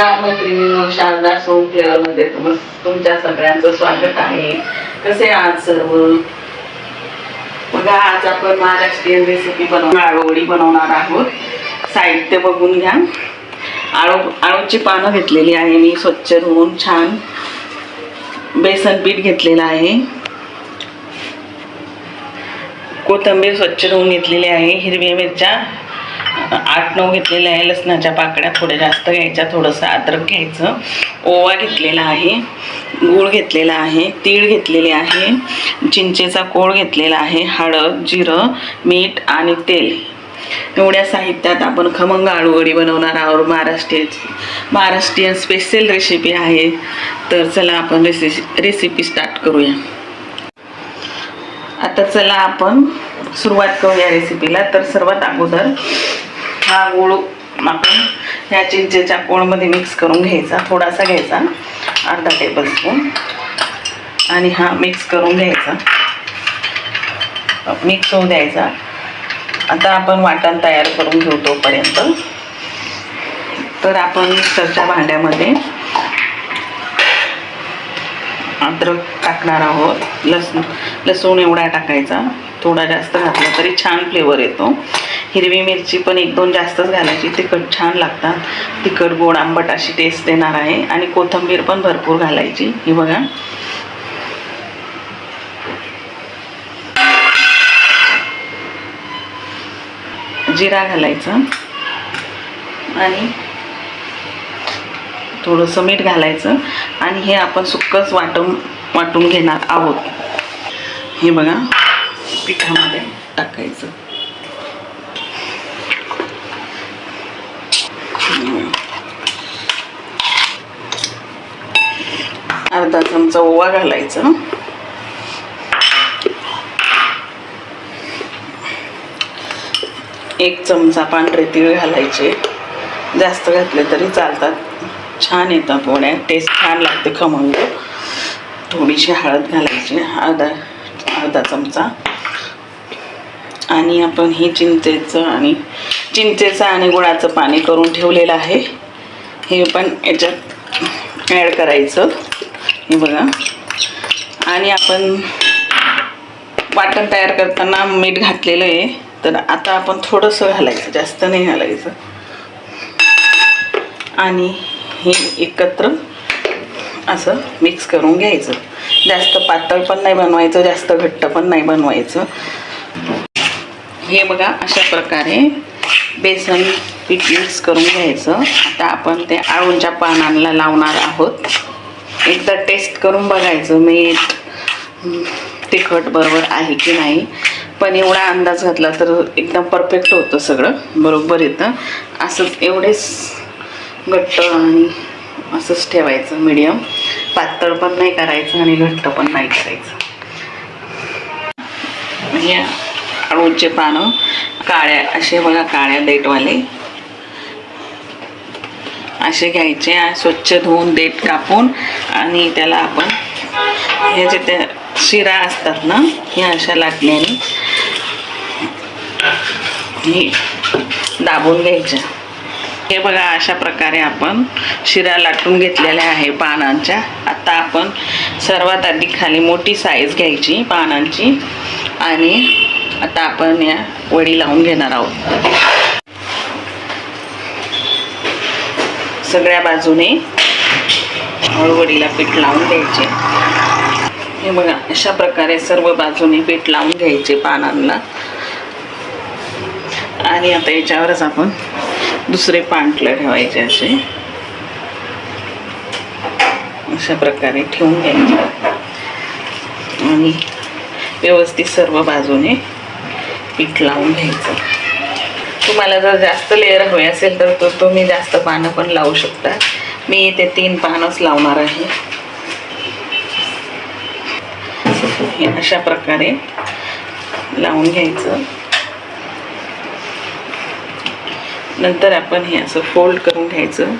नमस्कार मैत्रिणींनो शारदा सोममध्ये तुमच्या सगळ्यांचं स्वागत आहे. कसे आज सर्व? बघा आज आपण महाराष्ट्रीयन रेसिपी बनव आळूवडी बनवणार आहोत. साहित्य बघून घ्या. आळू आळूची पानं घेतलेली आहे मी स्वच्छ धुवून छान. बेसन पीठ घेतलेलं आहे. कोथंबीर स्वच्छ धुवून घेतलेली आहे हिरवी मिरच्या. आठ नऊ घेतलेल्या आहे लसणाच्या पाकड्या थोड्या जास्त घ्यायच्या थोडंसं अद्रक घ्यायचं. ओवा घेतलेला आहे गूळ घेतलेला आहे तीळ घेतलेले आहे चिंचेचा कोळ घेतलेला आहे हळद जिरं मीठ आणि तेल. एवढ्या साहित्यात आपण खमंग आळूवडी बनवणार आहोत. महाराष्ट्रीय महाराष्ट्रीयन स्पेशल रेसिपी आहे. तर चला आपण रेसिपी रेसिपी स्टार्ट करूया. आता चला आपण सुरुवात करूया रेसिपीला तर सर्वात अगोदर हा गूळ आपण ह्या चिंचेच्या कोळमध्ये मिक्स करून घ्यायचा थोडासा घ्यायचा अर्धा टेबल स्पून आणि हा मिक्स करून घ्यायचा. मिक्स होऊ द्यायचा. आता आपण वाटण तयार करून घेऊ तोपर्यंत. तर आपण मिक्सरच्या भांड्यामध्ये अद्रक टाकणार आहोत. लसूण लसूण एवढा टाकायचा. थोडा जास्त घातला तरी छान फ्लेवर येतो. हिरवी मिरची पण एक दोन जास्तच घालायची. तिखट छान लागतात. तिखट गोड आंबट अशी टेस्ट देणार आहे. आणि कोथिंबीर पण भरपूर घालायची. ही बघा. जिरा घालायचा. आणि थोडंसं मीठ घालायचं. आणि हे आपण सुक्कच वाटून वाटून घेणार आहोत. हे बघा. पिठामध्ये टाकायचं. अर्धा चमचा ओवा घालायचा. एक चमचा पांढरे तीळ घालायचे. जास्त घातले तरी चालतात. छान येतात पोळ्या टेस्ट छान लागते खमंग. थोडीशी हळद घालायची. अर्धा अर्धा चमचा. आणि आपण ही चिंचेचं आणि चिंचेचं आणि गुळाचं पाणी करून ठेवलेलं आहे. हे पण याच्यात ॲड करायचं. हे बघा. आणि आपण वाटण तयार करताना मीठ घातलेलं आहे. तर आता आपण थोडंसं घालायचं. जास्त नाही घालायचं. आणि हे एकत्र असं मिक्स करून घ्यायचं. जास्त पातळ पण नाही बनवायचं जास्त घट्ट पण नाही बनवायचं. हे बघा अशा प्रकारे बेसन पीठ मिक्स करून घ्यायचं. आता आपण ते आळूंच्या पानांना लावणार आहोत. एकदा टेस्ट करून बघायचं मीठ तिखट बरोबर आहे की नाही. पण एवढा अंदाज घातला तर एकदम परफेक्ट होतं सगळं बरोबर येतं. असंच एवढेच घट्ट आणि असंच ठेवायचं मीडियम पातळ पण नाही करायचं आणि घट्ट पण नाही करायचं. या आळूचे पानं. काळ्या असे बघा काळ्या देठवाले असे घ्यायचे स्वच्छ धुवून देठ कापून आणि त्याला आपण हे जे त्या शिरा असतात ना ह्या अशा लाटण्याने हे दाबून घ्यायच्या हे बघा अशा प्रकारे आपण शिरा लाटून घेतलेल्या आहे पानांच्या. आता आपण सर्वात आधी खाली मोठी साईज घ्यायची पानांची आणि आता आपण या वडी लावून घेणार आहोत. सगळ्या बाजूने वडीला पीठ लावून घ्यायचे. हे बघा अशा प्रकारे सर्व बाजूने पीठ लावून घ्यायचे पानांना. आणि आता याच्यावरच आपण दुसरे पांटलं ठेवायचे असे. अशा प्रकारे ठेवून घ्यायचे. आणि व्यवस्थित सर्व बाजूने पीठ लावून घ्यायचं. तुम्हाला जर जास्त लेअर हवे असेल तर तो तुम्ही जास्त पानं पण लावू शकता. मी इथे तीन पानच लावणार आहे. अशा प्रकारे लावून घ्यायचं. नंतर आपण हे असं फोल्ड करून घ्यायचं.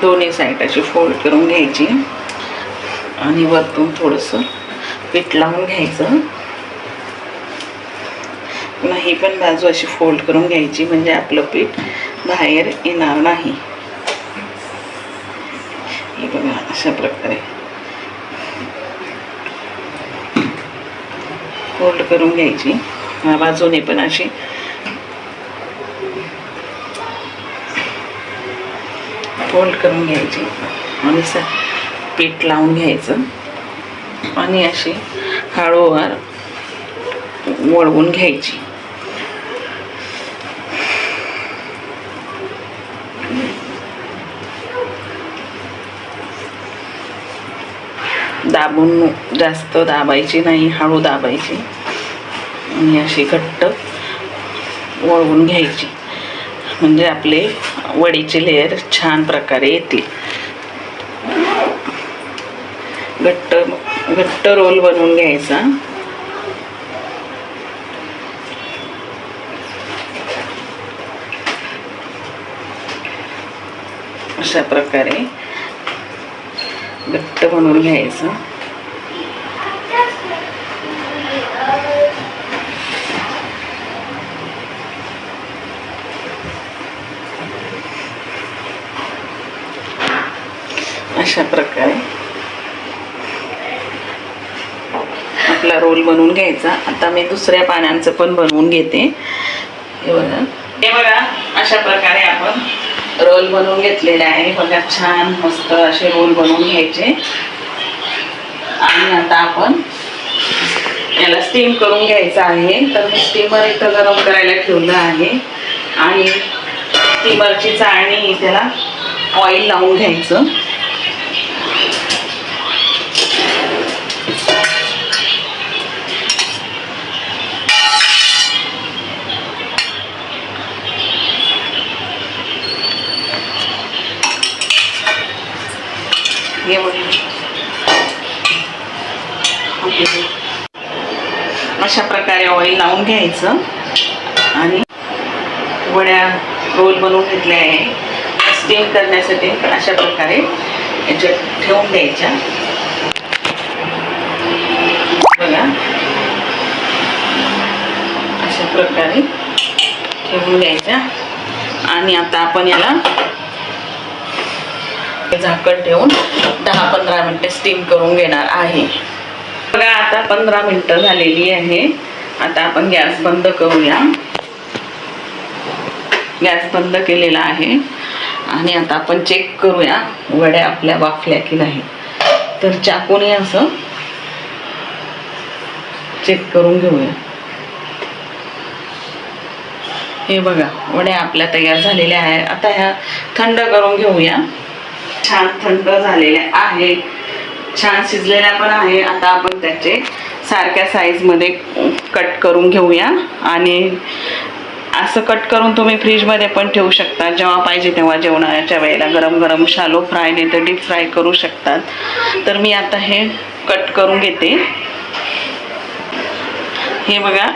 दोन्ही साईड अशी फोल्ड करून घ्यायची. आणि वरतून थोडंसं पीठ लावून घ्यायचं. पुन्हा ही पण बाजू अशी फोल्ड करून घ्यायची म्हणजे आपलं पीठ बाहेर येणार नाही. हे बघा अशा प्रकारे. फोल्ड करून घ्यायची. ह्या बाजूने पण अशी. फोल्ड करून घ्यायची. आणि स पीठ लावून घ्यायचं. आणि अशी हळूवार वळवून घ्यायची. दाबून जास्त दाबायची नाही हळू दाबायची. आणि अशी घट्ट वळवून घ्यायची. म्हणजे आपले वडीचे लेअर छान प्रकारे येतील. घट्ट घट्ट रोल बनवून घ्यायचा. अशा प्रकारे घट्ट बनवून घ्यायचं. अशा प्रकारे आपला रोल बनवून घ्यायचा. आता मी दुसऱ्या पानांचं पण बनवून घेते. हे बघा. हे बघा अशा प्रकारे आपण रोल बनवून घेतलेले आहे. बघा छान मस्त असे रोल बनवून घ्यायचे. आणि आता आपण याला स्टीम करून घ्यायचं आहे. तर मी स्टीमर इथं गरम करायला ठेवलं आहे. आणि स्टीमरची चाळणी त्याला ऑइल लावून घ्यायचं. हे अशा प्रकारे ऑइल लावून घ्यायचं. आणि वड्या रोल बनवून घेतल्या आहे. स्टीम करण्यासाठी अशा प्रकारे याच्यात ठेवून द्यायच्या. बघा. अशा प्रकारे ठेवून द्यायच्या. आणि आता आपण याला झाकण ठेवून दहा पंधरा मिनटं स्टीम करून घेणार आहे. बघा आता पंधरा मिनटं झालेली आहे. आता आपण गॅस बंद करूया. गॅस बंद केलेला आहे. आणि आता आपण चेक करूया वड्या आपल्या वाफल्या की नाही. तर चाकूने असं चेक करून घेऊया. हे बघा वड्या आपल्या तयार झालेल्या आहे. आता ह्या थंड करून घेऊया. छान थंड झालेल्या आहे. छान शिजलेल्या पण आहे. आता आपण त्याचे सारख्या साईजमध्ये कट करून घेऊया. आणि असं कट करून तुम्ही फ्रीजमध्ये पण ठेवू शकता. जेव्हा पाहिजे तेव्हा जेवणाच्या वेळेला गरम गरम शालो फ्राय नाही तर डीप फ्राय करू शकतात. तर मी आता हे कट करून घेते. हे बघा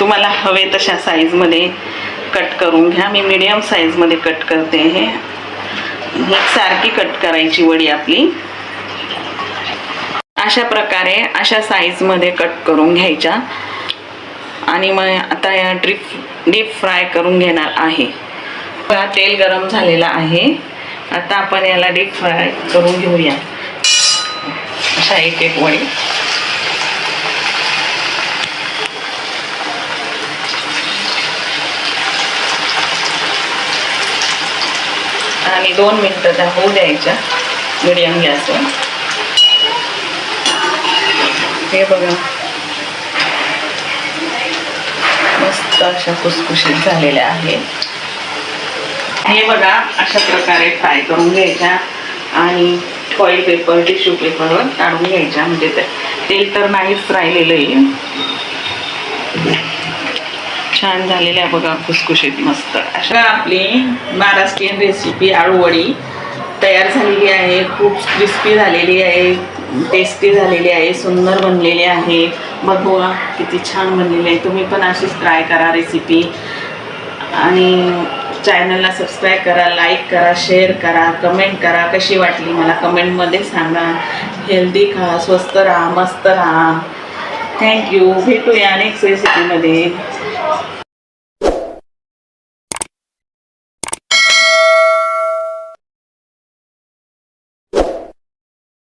तुम्हाला हवे तशा साईजमध्ये कट करून घ्या. मी मीडियम साईजमध्ये कट करते हे. ही सारखी कट करायची वडी आपली. अशा प्रकारे अशा साईजमध्ये कट करून घ्यायच्या. आणि मग आता या ड्रीप डीप फ्राय करून घेणार आहे. तेल गरम झालेलं आहे. आता आपण याला डीप फ्राय करून घेऊया. अशा एक एक वडी. आणि दोन मिनटं त्या होऊ द्यायच्या. मिडियम गॅसवर. हे बघा. मस्त अशा खुसखुशीत झालेल्या आहेत. हे बघा अशा प्रकारे फ्राय करून घ्यायच्या आणि फॉईल पेपर टिश्यू पेपरवर काढून घ्यायच्या. म्हणजे ते तेल तर नाहीच राहिलेलं आहे छान झालेल्या आहे बघा खुसखुशीत मस्त. अशा आपली महाराष्ट्रीयन रेसिपी आळूवडी तयार झालेली आहे. खूप क्रिस्पी झालेली आहे टेस्टी झालेली आहे सुंदर बनलेली आहे. बघूया किती छान बनलेली आहे. तुम्ही पण अशीच ट्राय करा रेसिपी आणि चॅनलला सबस्क्राईब करा लाईक करा शेअर करा कमेंट करा. कशी वाटली मला कमेंटमध्ये सांगा. हेल्दी खा स्वस्त राहा मस्त राहा. थँक्यू भेटूया नेक्स्ट रेसिपीमध्ये Oh.